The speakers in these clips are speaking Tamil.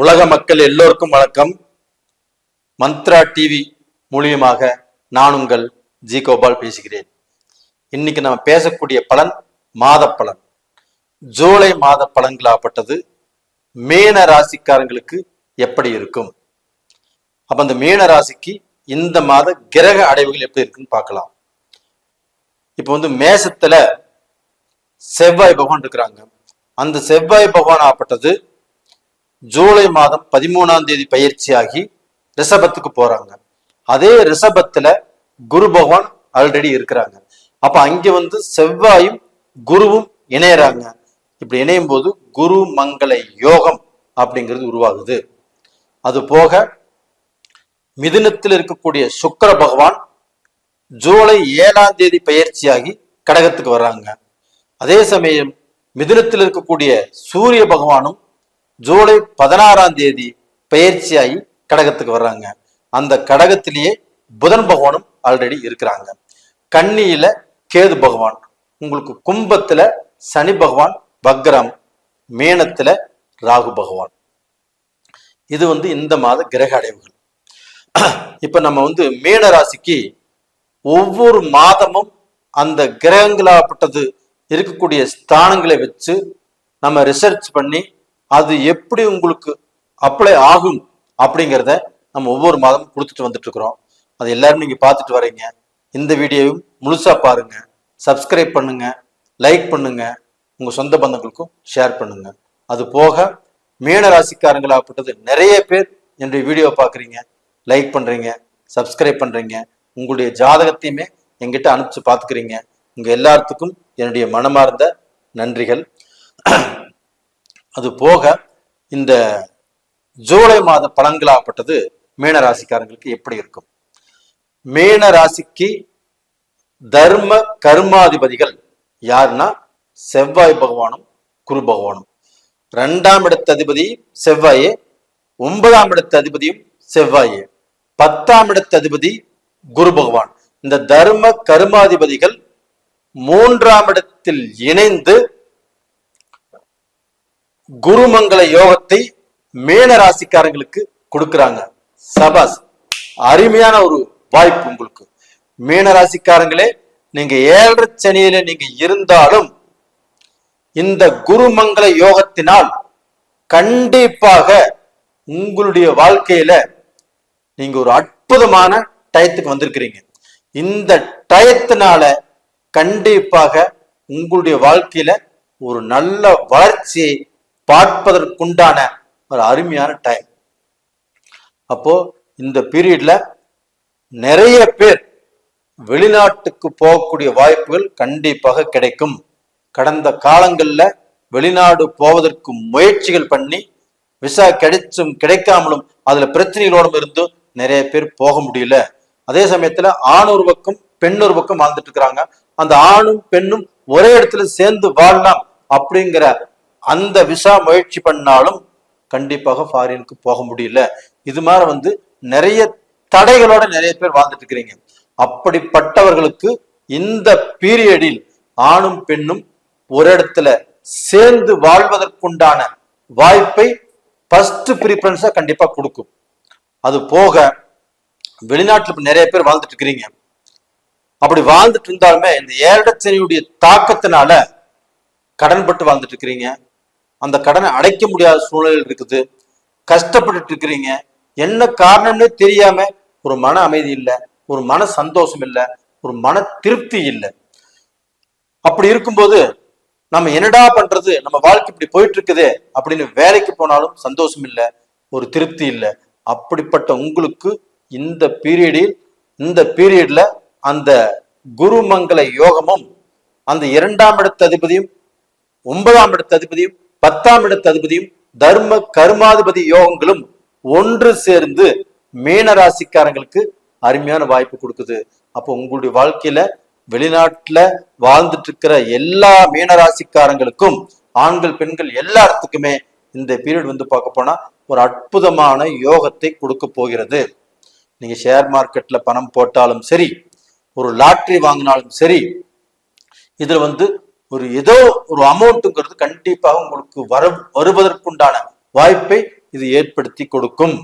உலக மக்கள் எல்லோருக்கும் வணக்கம். மந்த்ரா டிவி மூலியமாக நான் உங்கள் ஜி கோபால் பேசுகிறேன். இன்னைக்கு நம்ம பேசக்கூடிய பலன் மாத பலன் ஜூலை மாத பலன்களாகப்பட்டது மீன ராசிக்காரங்களுக்கு எப்படி இருக்கும்? அப்ப அந்த மீன ராசிக்கு இந்த மாத கிரக அடைவுகள் எப்படி இருக்குன்னு பார்க்கலாம். இப்போ வந்து மேசத்துல செவ்வாய் பகவான் இருக்கிறாங்க. அந்த செவ்வாய் பகவான் ஆப்பட்டது ஜூலை மாதம் பதிமூணாம் தேதி பயிற்சியாகி ரிஷபத்துக்கு போறாங்க. அதே ரிஷபத்துல குரு பகவான் ஆல்ரெடி இருக்கிறாங்க. அப்ப அங்க வந்து செவ்வாயும் குருவும் இணையறாங்க. இப்படி இணையும் போது குரு மங்கள யோகம் அப்படிங்கிறது உருவாகுது. அது போக மிதுனத்தில் இருக்கக்கூடிய சுக்கிர பகவான் ஜூலை ஏழாம் தேதி பயிற்சியாகி கடகத்துக்கு வர்றாங்க. அதே சமயம் மிதுனத்தில் இருக்கக்கூடிய சூரிய பகவானும் ஜூலை பதினாறாம் தேதி பயிற்சியாகி கடகத்துக்கு வர்றாங்க. அந்த கடகத்திலேயே புதன் பகவானும் ஆல்ரெடி இருக்கிறாங்க. கன்னியில கேது பகவான். உங்களுக்கு கும்பத்துல சனி பகவான் வக்ரம் மீனத்துல ராகு பகவான். இது வந்து இந்த மாத கிரக அடைவுகள். இப்ப நம்ம வந்து மீன ராசிக்கு ஒவ்வொரு மாதமும் அந்த கிரகங்களாகப்பட்டது இருக்கக்கூடிய ஸ்தானங்களை வச்சு நம்ம ரிசர்ச் பண்ணி அது எப்படி உங்களுக்கு அப்ளை ஆகும் அப்படிங்கிறத நம்ம ஒவ்வொரு மாதமும் கொடுத்துட்டு வந்துட்டு இருக்கிறோம் அது எல்லாரும் நீங்க பார்த்துட்டு வரீங்க. இந்த வீடியோவும் முழுசா பாருங்க. சப்ஸ்கிரைப் பண்ணுங்க. லைக் பண்ணுங்க. உங்க சொந்த பந்தங்களுக்கும் ஷேர் பண்ணுங்க. அது போக மீன ராசிக்காரங்களாகப்பட்டது நிறைய பேர் என்னுடைய வீடியோ பார்க்குறீங்க. லைக் பண்ணுறீங்க சப்ஸ்கிரைப் பண்ணுறீங்க உங்களுடைய ஜாதகத்தையுமே எங்கிட்ட அனுப்பிச்சு பார்த்துக்கிறீங்க. உங்கள் எல்லாத்துக்கும் என்னுடைய மனமார்ந்த நன்றிகள். அது போக இந்த ஜூலை மாத பலன்களாகப்பட்டது மீன ராசிக்காரங்களுக்கு எப்படி இருக்கும்? மீன ராசிக்கு தர்ம கர்மாதிபதிகள் யாருன்னா? செவ்வாய் பகவானும் குரு பகவானும். ரெண்டாம் இடத்த அதிபதி செவ்வாயே ஒன்பதாம் இடத்த அதிபதியும் செவ்வாயே. பத்தாம் இடத்த அதிபதி குரு பகவான். இந்த தர்ம கர்மாதிபதிகள் மூன்றாம் இடத்தில் இணைந்து குருமங்கள யோகத்தை மேன ராசிக்காரங்களுக்கு கொடுக்கறாங்க. சபாஸ் அருமையான ஒரு வாய்ப்பு உங்களுக்கு. மீன ராசிக்காரங்களே நீங்க ஏழரை சனியில நீங்க இருந்தாலும் இந்த குருமங்கள யோகத்தினால் கண்டிப்பாக உங்களுடைய வாழ்க்கையில நீங்க ஒரு அற்புதமான டயத்துக்கு வந்திருக்கிறீங்க. இந்த டயத்தினால கண்டிப்பாக உங்களுடைய வாழ்க்கையில ஒரு நல்ல வளர்ச்சியை பார்ப்பதற்குண்டான ஒரு அருமையான டைம் அப்போ இந்த பீரியட்ல நிறைய பேர் வெளிநாட்டுக்கு போகக்கூடிய வாய்ப்புகள் கண்டிப்பாக கிடைக்கும். கடந்த காலங்களில் வெளிநாடு போவதற்கு முயற்சிகள் பண்ணி விசா கிடைச்சும் கிடைக்காமலும் அதுல பிரச்சனைகளோடும் இருந்தும் நிறைய பேர் போக முடியல. அதே சமயத்துல ஆணொரு பக்கம் பெண்ணொரு பக்கம் வாழ்ந்துட்டு இருக்கிறாங்க. அந்த ஆணும் பெண்ணும் ஒரே இடத்துல சேர்ந்து வாழலாம் அப்படிங்கிற அந்த விசா முயற்சி பண்ணாலும் கண்டிப்பாக ஃபாரினுக்கு போக முடியல. இது மாதிரி வந்து நிறைய தடைகளோட நிறைய பேர் வாழ்ந்துட்டு இருக்கிறீங்க. அப்படிப்பட்டவர்களுக்கு இந்த பீரியடில் ஆணும் பெண்ணும் ஒரு இடத்துல சேர்ந்து வாழ்வதற்குண்டான வாய்ப்பை ஃபர்ஸ்ட் ப்ரிஃபரன்ஸா கண்டிப்பா கொடுக்கும். அது போக வெளிநாட்டில் நிறைய பேர் வாழ்ந்துட்டு இருக்கிறீங்க. அப்படி வாழ்ந்துட்டு இருந்தாலுமே இந்த ஏழடச்சனியுடைய தாக்கத்தினால கடன்பட்டு வாழ்ந்துட்டு இருக்கிறீங்க. அந்த கடனை அடைக்க முடியாத சூழ்நிலை இருக்குது. கஷ்டப்பட்டுட்டு இருக்கிறீங்க. என்ன காரணம்னே தெரியாம ஒரு மன அமைதி இல்லை ஒரு மன சந்தோஷம் இல்லை ஒரு மன திருப்தி இல்லை. அப்படி இருக்கும்போது நம்ம என்னடா பண்றது? நம்ம வாழ்க்கை இப்படி போயிட்டு இருக்குதே அப்படின்னு வேலைக்கு போனாலும் சந்தோஷம் இல்லை ஒரு திருப்தி இல்லை. அப்படிப்பட்ட உங்களுக்கு இந்த பீரியடில் இந்த பீரியட்ல அந்த குருமங்கள யோகமும் அந்த இரண்டாம் இடத்து அதிபதியும் ஒன்பதாம் இடத்து அதிபதியும் பத்தாம் இடத்து அதிபதியும் தர்ம கர்மாதிபதி யோகங்களும் ஒன்று சேர்ந்து மீன ராசிக்காரங்களுக்கு அருமையான வாய்ப்பு கொடுக்குது. அப்போ உங்களுடைய வாழ்க்கையில வெளிநாட்டுல வாழ்ந்துட்டு இருக்கிற எல்லா மீனராசிக்காரங்களுக்கும் ஆண்கள் பெண்கள் எல்லாத்துக்குமே இந்த பீரியட் வந்து பார்க்க போனா ஒரு அற்புதமான யோகத்தை கொடுக்க போகிறது. நீங்க ஷேர் மார்க்கெட்ல பணம் போட்டாலும் சரி ஒரு லாட்ரி வாங்கினாலும் சரி இதுல வந்து ஒரு ஏதோ ஒரு அமௌண்ட்டுங்கிறது கண்டிப்பாக உங்களுக்கு வர வருவதற்குண்டான வாய்ப்பை இது ஏற்படுத்தி கொடுக்கும்.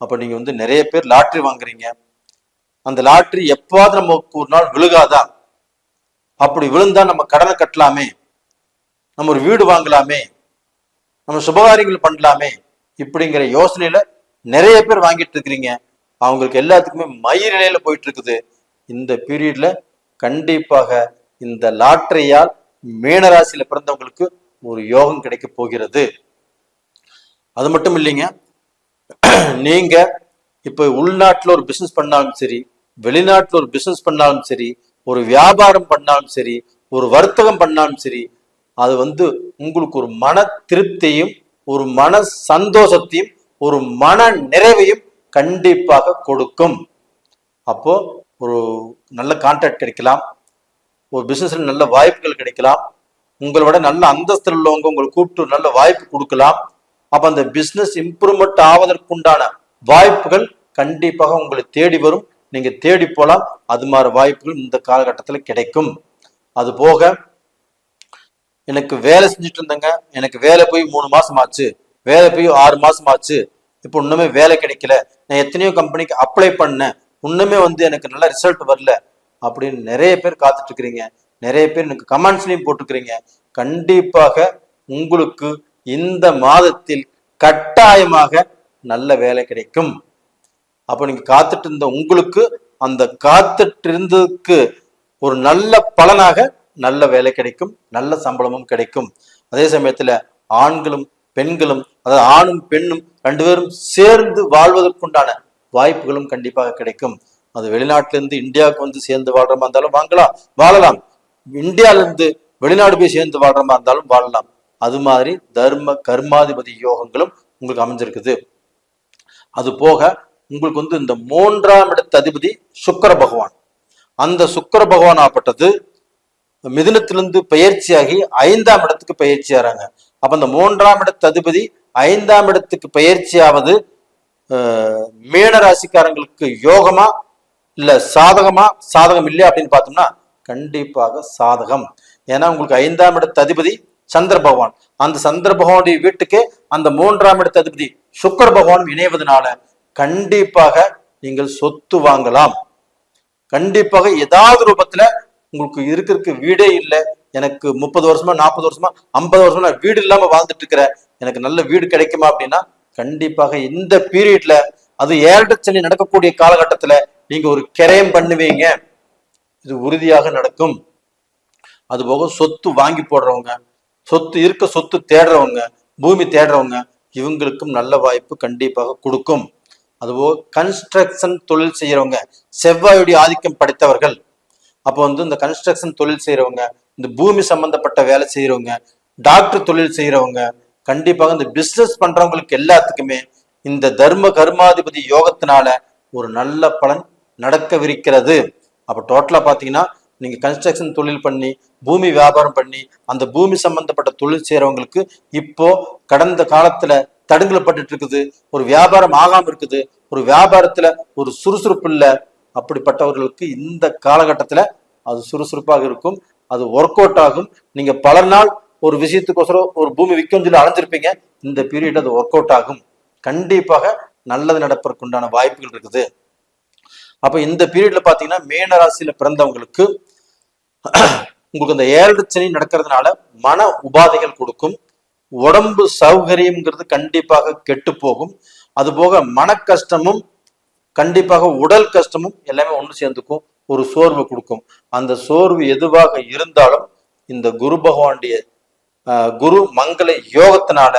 அப்ப நீங்க வந்து நிறைய பேர் லாட்ரி வாங்குறீங்க. அந்த லாட்ரி எப்பாவது நமக்கு ஒரு நாள் விழுகாதா? அப்படி விழுந்தா நம்ம கடனை கட்டலாமே? நம்ம ஒரு வீடு வாங்கலாமே? நம்ம சுபகாரியங்கள் பண்ணலாமே? இப்படிங்கிற யோசனையில நிறைய பேர் வாங்கிட்டு இருக்கிறீங்க. அவங்களுக்கு எல்லாத்துக்குமே மயிர் நிலையில போயிட்டு இருக்குது. இந்த பீரியட்ல கண்டிப்பாக இந்த லாட்டரியால் மீனராசியில பிறந்தவங்களுக்கு ஒரு யோகம் கிடைக்க போகிறது. அது மட்டும் இல்லைங்க நீங்க இப்ப உள்நாட்டுல ஒரு பிசினஸ் பண்ணாலும் சரி வெளிநாட்டுல ஒரு பிசினஸ் பண்ணாலும் சரி ஒரு வியாபாரம் பண்ணாலும் சரி ஒரு வர்த்தகம் பண்ணாலும் சரி அது வந்து உங்களுக்கு ஒரு மன திருப்தியும் ஒரு மன சந்தோஷத்தையும் ஒரு மன நிறைவையும் கண்டிப்பாக கொடுக்கும். அப்போ ஒரு நல்ல கான்ட்ராக்ட் கிடைக்கலாம். ஒரு பிசினஸ்ல நல்ல வாய்ப்புகள் கிடைக்கலாம். உங்களை விட நல்ல அந்தஸ்தில் உள்ளவங்க உங்களை கூப்பிட்டு நல்ல வாய்ப்பு கொடுக்கலாம். அப்ப அந்த பிசினஸ் இம்ப்ரூவ்மெண்ட் ஆவதற்குண்டான வாய்ப்புகள் கண்டிப்பாக உங்களை தேடி வரும். நீங்க தேடி போலாம். அது மாதிரி வாய்ப்புகள் இந்த காலகட்டத்துல கிடைக்கும். அது போக எனக்கு வேலை செஞ்சுட்டு இருந்தேங்க. எனக்கு வேலை போய் மூணு மாசம் ஆச்சு. வேலை போய் ஆறு மாசம் ஆச்சு. இப்போ இன்னுமே வேலை கிடைக்கல. நான் எத்தனையோ கம்பெனிக்கு அப்ளை பண்ணேன். இன்னுமே வந்து எனக்கு நல்ல ரிசல்ட் வரல. அப்படின்னு நிறைய பேர் காத்துட்டு இருக்கிறீங்க நிறைய பேர் எனக்கு கமெண்ட்ஸ்லையும் போட்டுக்கிறீங்க கண்டிப்பாக உங்களுக்கு இந்த மாதத்தில் கட்டாயமாக நல்ல வேலை கிடைக்கும். அப்போ நீங்க காத்துட்டு இருந்த உங்களுக்கு அந்த காத்துட்டு இருந்ததுக்கு ஒரு நல்ல பலனாக நல்ல வேலை கிடைக்கும். நல்ல சம்பளமும் கிடைக்கும். அதே சமயத்துல ஆண்களும் பெண்களும் அதாவது ஆணும் பெண்ணும் ரெண்டு பேரும் சேர்ந்து வாழ்வதற்குண்டான வாய்ப்புகளும் கண்டிப்பாக கிடைக்கும். அது வெளிநாட்டிலேருந்து இந்தியாவுக்கு வந்து சேர்ந்து வாழ்ற மாதிரி இருந்தாலும் வாங்கலாம். வாழலாம். இந்தியால இருந்து வெளிநாடு போய் சேர்ந்து வாழ்ற மாதிரி இருந்தாலும் வாழலாம். அது மாதிரி தர்ம கர்மாதிபதி யோகங்களும் உங்களுக்கு அமைஞ்சிருக்குது. அது போக உங்களுக்கு வந்து இந்த மூன்றாம் இடத்து அதிபதி சுக்கர பகவான். அந்த சுக்கிர பகவான் ஆப்பட்டது மிதுனத்திலிருந்து பயிற்சியாகி ஐந்தாம் இடத்துக்கு பயிற்சி ஆறாங்க. அப்ப அந்த மூன்றாம் இடத்து அதிபதி ஐந்தாம் இடத்துக்கு பயிற்சியாவது அஹ், மீன ராசிக்காரங்களுக்கு யோகமா இல்ல சாதகமா சாதகம் இல்லையா அப்படின்னு பார்த்தோம்னா கண்டிப்பாக சாதகம். ஏன்னா உங்களுக்கு ஐந்தாம் இடத்து அதிபதி சந்திர பகவான். அந்த சந்திர பகவானுடைய வீட்டுக்கு அந்த மூன்றாம் இடத்து அதிபதி சுக்கர பகவான் இணைவதனால கண்டிப்பாக நீங்கள் சொத்து வாங்கலாம். கண்டிப்பாக ஏதாவது ரூபத்துல உங்களுக்கு இருக்கிறதுக்கு வீடே இல்லை. எனக்கு முப்பது வருஷமா நாற்பது வருஷமா ஐம்பது வருஷமா நான் வீடு இல்லாம வாழ்ந்துட்டு இருக்கிறேன் எனக்கு நல்ல வீடு கிடைக்குமா அப்படின்னா கண்டிப்பாக இந்த பீரியட்ல அது ஏழரை சனி நடக்கக்கூடிய காலகட்டத்துல நீங்க ஒரு கிரயம் பண்ணுவீங்க. இது உறுதியாக நடக்கும். அதுபோக சொத்து வாங்கி போடுறவங்க சொத்து இருக்க சொத்து தேடுறவங்க பூமி தேடுறவங்க இவங்களுக்கும் நல்ல வாய்ப்பு கண்டிப்பாக கொடுக்கும். அதுபோக கன்ஸ்ட்ரக்ஷன் தொழில் செய்யறவங்க செவ்வாயுடைய ஆதிக்கம் படைத்தவர்கள். அப்போ வந்து இந்த கன்ஸ்ட்ரக்ஷன் தொழில் செய்யறவங்க இந்த பூமி சம்பந்தப்பட்ட வேலை செய்யறவங்க டாக்டர் தொழில் செய்யறவங்க கண்டிப்பாக இந்த பிசினஸ் பண்றவங்களுக்கு எல்லாத்துக்குமே இந்த தர்ம கர்மாதிபதி யோகத்தினால ஒரு நல்ல பலன் நடக்கவிருக்கிறது. அப்போ டோட்டலா பார்த்தீங்கன்னா நீங்க கன்ஸ்ட்ரக்ஷன் தொழில் பண்ணி பூமி வியாபாரம் பண்ணி அந்த பூமி சம்பந்தப்பட்ட தொழில் செய்கிறவங்களுக்கு இப்போ கடந்த காலத்துல தடுங்கலப்பட்டு இருக்குது ஒரு வியாபாரம் ஆகாமல் இருக்குது ஒரு வியாபாரத்துல ஒரு சுறுசுறுப்பு இல்லை அப்படிப்பட்டவர்களுக்கு இந்த காலகட்டத்துல அது சுறுசுறுப்பாக இருக்கும் அது ஒர்க் அவுட் ஆகும். நீங்க பல நாள் ஒரு விஷயத்துக்கோசரம் ஒரு பூமி விற்கும் சொல்லி அலைஞ்சிருப்பீங்க இந்த பீரியட் அது ஒர்க் அவுட் ஆகும். கண்டிப்பாக நல்லது நடப்பதற்குண்டான வாய்ப்புகள் இருக்குது. அப்ப இந்த பீரியட்ல பாத்தீங்கன்னா மேன ராசியில பிறந்தவங்களுக்கு உங்களுக்கு இந்த ஏழரை நடக்கிறதுனால மன உபாதைகள் கொடுக்கும். உடம்பு சௌகரியம்ங்கிறது கண்டிப்பாக கெட்டு போகும். அது போக மன கஷ்டமும் கண்டிப்பாக உடல் கஷ்டமும் எல்லாமே ஒன்று சேர்ந்துக்கும். ஒரு சோர்வு கொடுக்கும். அந்த சோர்வு எதுவாக இருந்தாலும் இந்த குரு பகவானுடைய ஆஹ், குரு மங்கள யோகத்தினால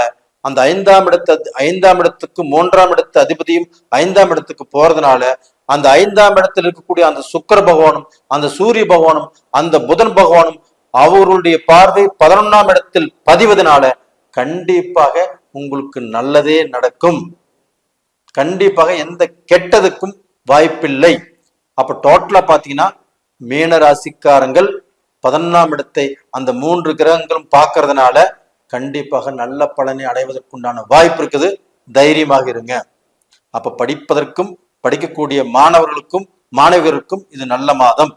அந்த ஐந்தாம் இடத்து ஐந்தாம் இடத்துக்கு மூன்றாம் இடத்து அதிபதியும் ஐந்தாம் இடத்துக்கு போறதுனால அந்த ஐந்தாம் இடத்தில் இருக்கக்கூடிய அந்த சுக்கிர பகவானும் அந்த சூரிய பகவானும் அந்த புதன் பகவானும் அவர்களுடைய பார்வை பதினொன்னாம் இடத்தில் பதிவதனால கண்டிப்பாக உங்களுக்கு நல்லதே நடக்கும். கண்டிப்பாக எந்த கெட்டதுக்கும் வாய்ப்பில்லை. அப்ப டோட்டலா பாத்தீங்கன்னா மீன ராசிக்காரங்கள் பதினொன்னாம் இடத்தை அந்த மூன்று கிரகங்களும் பார்க்கறதுனால கண்டிப்பாக நல்ல பலனை அடைவதற்குண்டான வாய்ப்பு இருக்குது. தைரியமாக இருங்க. அப்ப படிப்பதற்கும் படிக்கக்கூடிய மாணவர்களுக்கும் மாணவியருக்கும் இது நல்ல மாதம்.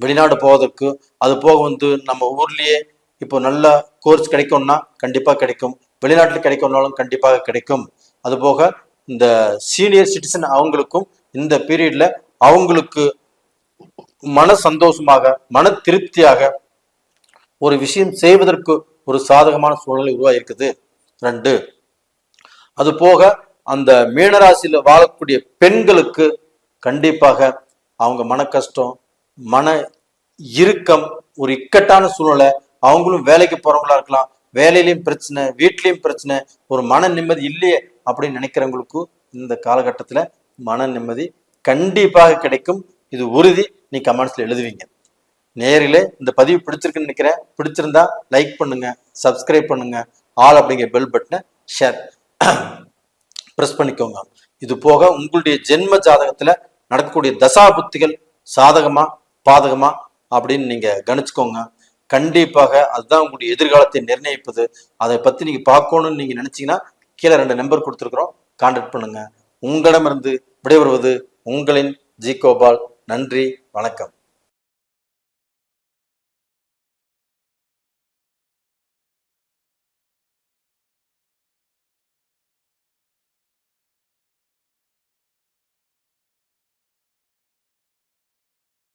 வெளிநாடு போவதற்கு அது போக வந்து நம்ம ஊர்லயே இப்போ நல்ல கோர்ஸ் கிடைக்கும்னா கண்டிப்பாக கிடைக்கும். வெளிநாட்டில் கிடைக்கணும்னாலும் கண்டிப்பாக கிடைக்கும். அதுபோக இந்த சீனியர் சிட்டிசன் அவங்களுக்கும் இந்த பீரியட்ல அவங்களுக்கு மன சந்தோஷமாக மன திருப்தியாக ஒரு விஷயம் செய்வதற்கு ஒரு சாதகமான சூழ்நிலை உருவாகிருக்குது ரெண்டு அது போக அந்த மீனராசியில் வாழக்கூடிய பெண்களுக்கு கண்டிப்பாக அவங்க மன கஷ்டம் மன இறுக்கம் ஒரு இக்கட்டான சூழ்நிலை. அவங்களும் வேலைக்கு போறவங்களா இருக்கலாம். வேலையிலையும் பிரச்சனை வீட்லேயும் பிரச்சனை ஒரு மன நிம்மதி இல்லையே அப்படின்னு நினைக்கிறவங்களுக்கு இந்த காலகட்டத்தில் மன நிம்மதி கண்டிப்பாக கிடைக்கும். இது உறுதி. நீ கமெண்ட்ஸில் எழுதுவீங்க. நேரிலே இந்த பதிவு பிடிச்சிருக்குன்னு நினைக்கிறேன். பிடிச்சிருந்தா லைக் பண்ணுங்க சப்ஸ்கிரைப் பண்ணுங்க ஆல் அப்படிங்கிற பெல் பட்டனை ஷேர். ப்ரெஸ் பண்ணிக்கோங்க. இது போக உங்களுடைய ஜென்ம ஜாதகத்துல நடக்கக்கூடிய தசா புத்திகள் சாதகமா பாதகமா அப்படின்னு நீங்க கணிச்சுக்கோங்க. கண்டிப்பாக அதுதான் உங்களுடைய எதிர்காலத்தை நிர்ணயிப்பது. அதை பத்தி நீங்க பார்க்கணும்னு நீங்க நினைச்சீங்கன்னா கீழே ரெண்டு நம்பர் கொடுத்துருக்குறோம். கான்டாக்ட் பண்ணுங்க. உங்களிடமிருந்து விடைபெறுவது உங்களின் ஜி கோபால். நன்றி வணக்கம்.